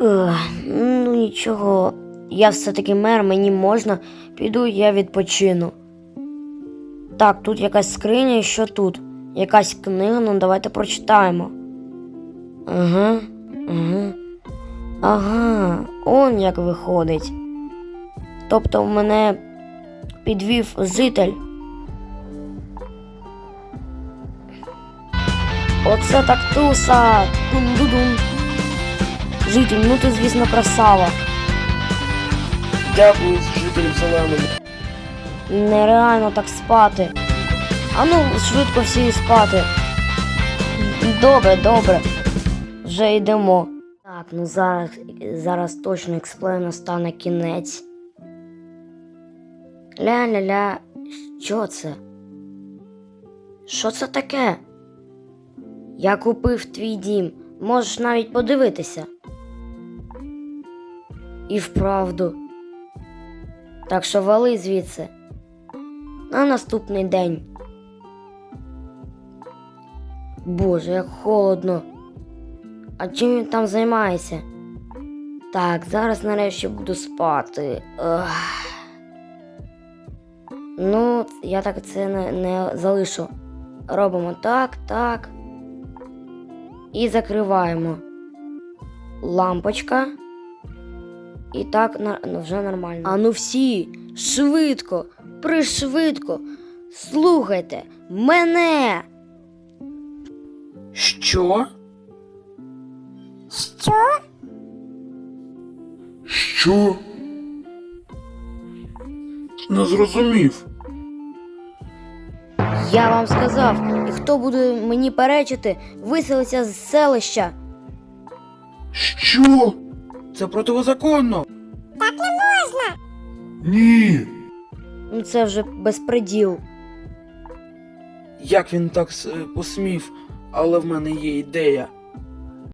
Ну нічого. Я все-таки мер, мені можна. Піду, я відпочину. Так, тут якась скриня, і що тут? Якась книга, ну давайте прочитаємо. Ага, ага. Ага, он як виходить. Тобто в мене підвів житель. Оце так туса. Дун-ду-дун. Житель, ну ти, звісно, красава. Дякую, житель зеленому. Нереально так спати. А ну, швидко всі спати. Добре, добре. Вже йдемо. Так, ну зараз, зараз точно експлейну стане кінець. Ля-ля-ля, що це? Що це таке? Я купив твій дім. Можеш навіть подивитися. І вправду. Так що вали звідси. На наступний день. Боже, як холодно. А чим він там займається? Так, зараз нарешті буду спати. Ах. Ну, я так це не, не залишу. Робимо так, так. І закриваємо. Лампочка. І так ну, вже нормально. А ну всі, швидко, пришвидко. Слухайте мене. Що? Що? Що? Не зрозумів. Я вам сказав, і хто буде мені перечити, виселиться з селища. Що? Це противозаконно. Так не можна. Ні. Ну це вже безпреділ. Як він так с- посмів, але в мене є ідея.